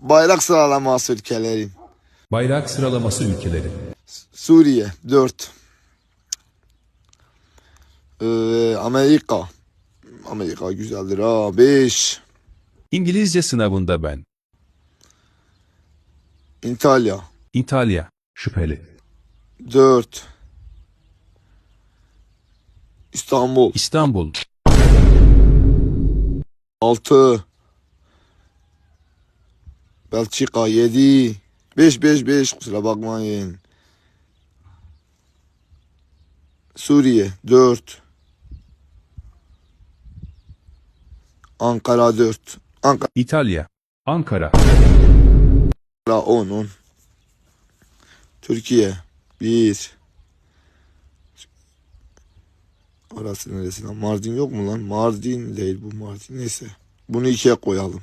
Bayrak sıralaması ülkeleri. Bayrak sıralaması ülkeleri. Suriye 4. Ee, Amerika. Amerika güzeldir ha 5. İngilizce sınavında ben. İtalya İtalya. Şüpheli. 4. İstanbul İstanbul. 6. Belçika 7. 5 5 5 kusura bakmayın. Suriye 4. Ankara 4. Ankara İtalya. Ankara. 10 10. Türkiye 1. Orası neresi lan? Mardin yok mu lan? Mardin değil bu Mardin. Neyse. Bunu ikiye koyalım.